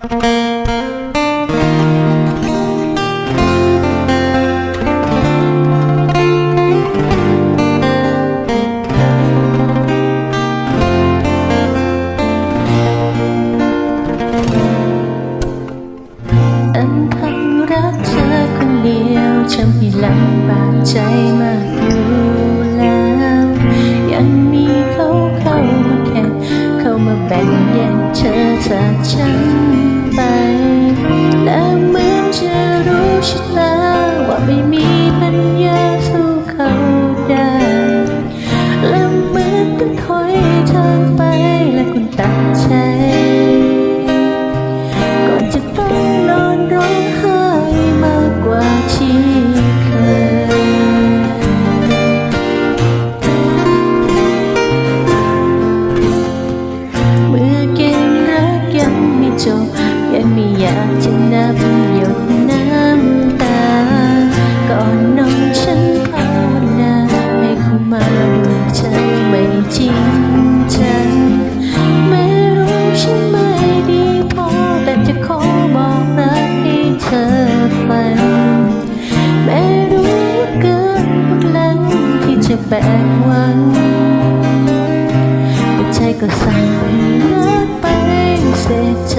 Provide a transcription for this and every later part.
แต่คำรักเธอคนเดียวฉันไม่ลำบากใจมาอยู่แล้ว ยังมีเขาเข้ามาแค่เข้ามาแบ่งแยกเธอจากฉัน ไปและเหมือนจะรู้ชะตา จะแบกไว้ปวดใจก็สั่งให้เลิกไปเสียใจ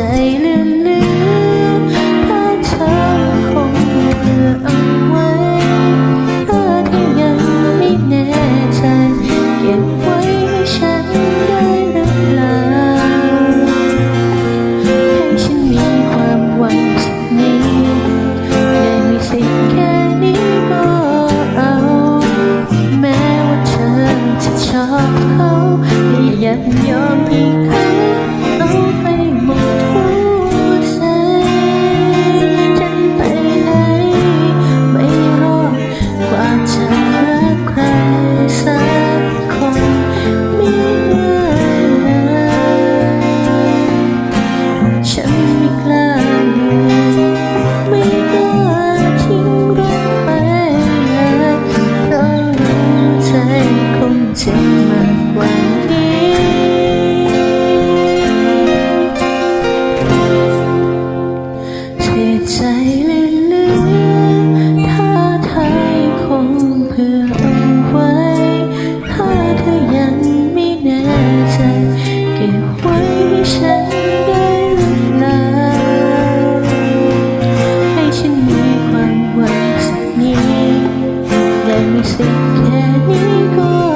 mistake any goal.